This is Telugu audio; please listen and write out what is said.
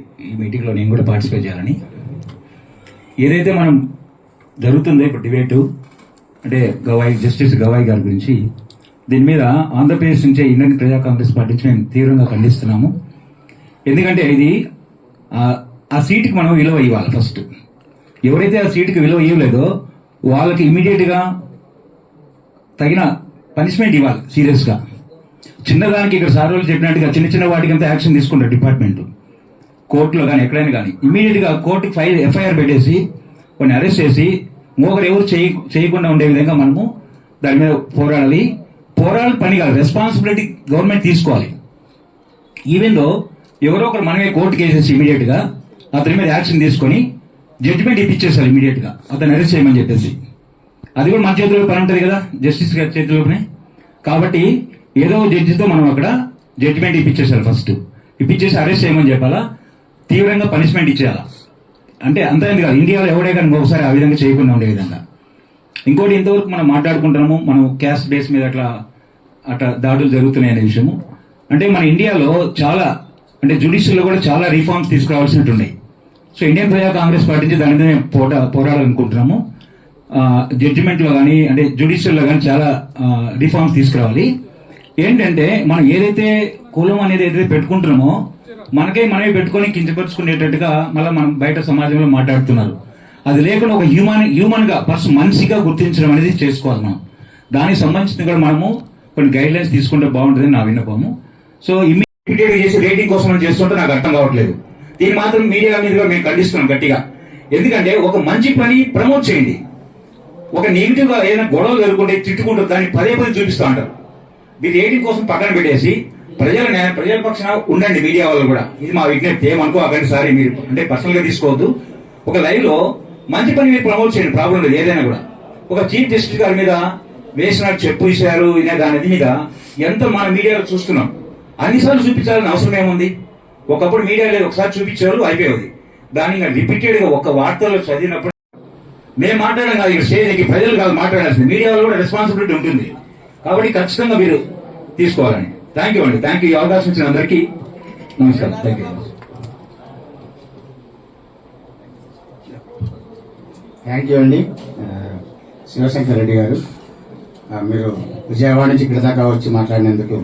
ఈ మీటింగ్లో నేను కూడా పార్టిసిపేట్ చేయాలని. ఏదైతే మనం జరుగుతుందో ఇప్పుడు డిబేటు అంటే గవాయి జస్టిస్ గవాయి గారి గురించి దీని మీద ఆంధ్రప్రదేశ్ నుంచే ఇండియన్ ప్రజా కాంగ్రెస్ పార్టీ నుంచి మేము తీవ్రంగా ఖండిస్తున్నాము. ఎందుకంటే ఇది ఆ- సీటుకి మనం విలువ ఇవ్వాలి ఫస్ట్ ఎవరైతే ఆ సీటుకి విలువ ఇవ్వలేదో వాళ్ళకి ఇమీడియట్గా తగిన పనిష్మెంట్ ఇవ్వాలి సీరియస్గా చిన్నదానికి ఇక్కడ సార్ వాళ్ళు చెప్పినట్టుగా చిన్న చిన్న వాటికి అంతా యాక్షన్ తీసుకుంటారు డిపార్ట్మెంట్. కోర్టులో కానీ ఎక్కడైనా కానీ. ఇమీడియట్గా కోర్టుకి ఫైల్ ఎఫ్ఐఆర్ పెట్టేసి కొన్ని అరెస్ట్ చేసి మోగరు ఎవరు చేయ చేయకుండా ఉండే విధంగా మనము దాని మీద పోరాడాలి. పోరాడాలి పని కాదు రెస్పాన్సిబిలిటీ గవర్నమెంట్ తీసుకోవాలి. ఈవెన్ దో ఎవరో ఒకరు మనమే కోర్టు కేసేసి ఇమీడియట్గా అతని మీద యాక్షన్ తీసుకొని జడ్జిమెంట్ ఇప్పించేసారు ఇమీడియట్గా అతను అరెస్ట్ చేయమని చెప్పేసి. అది కూడా మన చేతిలో పని ఉంటుంది కదా జస్టిస్ గారి చేతిలోనే కాబట్టి ఏదో జడ్జితో మనం అక్కడ జడ్జిమెంట్ ఇప్పించేసారు ఫస్ట్ ఇప్పించేసి అరెస్ట్ చేయమని చెప్పాలా? తీవ్రంగా పనిష్మెంట్ ఇచ్చేయాలి? అంటే అంతే కాదు ఇండియాలో ఎవడే కానీ ఒకసారి ఆ విధంగా చేయకుండా ఉండే విధంగా. ఇంకోటి ఇంతవరకు మనం మాట్లాడుకుంటున్నాము మనం క్యాస్ట్ బేస్ మీద అట్లా అట్లా దాడులు జరుగుతున్నాయి అనే విషయము. అంటే మన ఇండియాలో చాలా అంటే జుడిషియల్లో కూడా చాలా రిఫార్మ్స్ తీసుకురావాల్సినట్టున్నాయి సో ఇండియన్ ప్రజా కాంగ్రెస్ పార్టీ నుంచి దాని మీద మేము పోటా పోరాడాలనుకుంటున్నాము. జడ్జిమెంట్లో కానీ అంటే జుడిషియల్లో కానీ చాలా రిఫార్మ్స్ తీసుకురావాలి. ఏంటంటే మనం ఏదైతే కులం అనేది ఏదైతే పెట్టుకుంటున్నామో మనకే మనమే పెట్టుకొని కించపరుచుకునేటట్టుగా మళ్ళీ మనం బయట సమాజంలో మాట్లాడుతున్నారు. అది లేకుండా ఒక హ్యూమన్ హ్యూమన్గా పర్సన్ మనిషిగా గుర్తించడం అనేది చేసుకోవాలి మనం. దానికి సంబంధించిన కూడా మనము కొన్ని గైడ్ లైన్స్ తీసుకుంటే బాగుంటుంది నా విన్నపము. సో ఇమీడియట్ చేసి రేటింగ్ కోసం మనం చేస్తుంటే నాకు అర్థం కావట్లేదు. దీన్ని మాత్రం మీడియా మీద మేము ఖండిస్తున్నాం గట్టిగా. ఎందుకంటే ఒక మంచి పని ప్రమోట్ చేయండి. ఒక నెగిటివ్గా ఏదైనా గొడవలు జరుగుకుంటే తిట్టుకుంటారు దాన్ని పదే పదే చూపిస్తూ ఉంటారు. మీరు రేటింగ్ కోసం పక్కన పెట్టేసి ప్రజల ప్రజల పక్షాన ఉండండి మీడియా వాళ్ళు కూడా. ఇది మా విజ్ఞప్తి. ఏమనుకో అక్కడ సారీ మీరు అంటే పర్సనల్గా తీసుకోవద్దు. ఒక లైవ్లో మంచి పని మీరు ప్రమోట్ చేయండి ప్రాబ్లం లేదు ఏదైనా కూడా. ఒక చీఫ్ జస్టిస్ గారి మీద వేసినట్టు చెప్పు ఇచ్చారు ఇనే దాని మీద ఎంత మన మీడియాలో చూస్తున్నాం. అన్నిసార్లు చూపించాలని అవసరం ఏముంది? ఒకప్పుడు మీడియా లేదు ఒకసారి చూపించేవాళ్ళు అయిపోయేది. దాన్ని ఇంకా రిపీటెడ్గా ఒక వార్తల్లో చదివినప్పుడు మేము మాట్లాడడం కాదు ఇక్కడ స్టేజ్కి ప్రజలు కాదు మాట్లాడాల్సింది. మీడియా వాళ్ళు కూడా రెస్పాన్సిబిలిటీ ఉంటుంది. కాబట్టి ఖచ్చితంగా మీరు తీసుకోవాలని. థ్యాంక్ యూ అండి థ్యాంక్ యూ ఈ అవకాశం ఇచ్చిన అందరికీ నమస్కారం. థ్యాంక్ యూ థ్యాంక్ యూ అండి శివశంకర్ రెడ్డి గారు. Uh, మీరు విజయవాడ నుంచి ఇక్కడ దాకా వచ్చి మాట్లాడినందుకు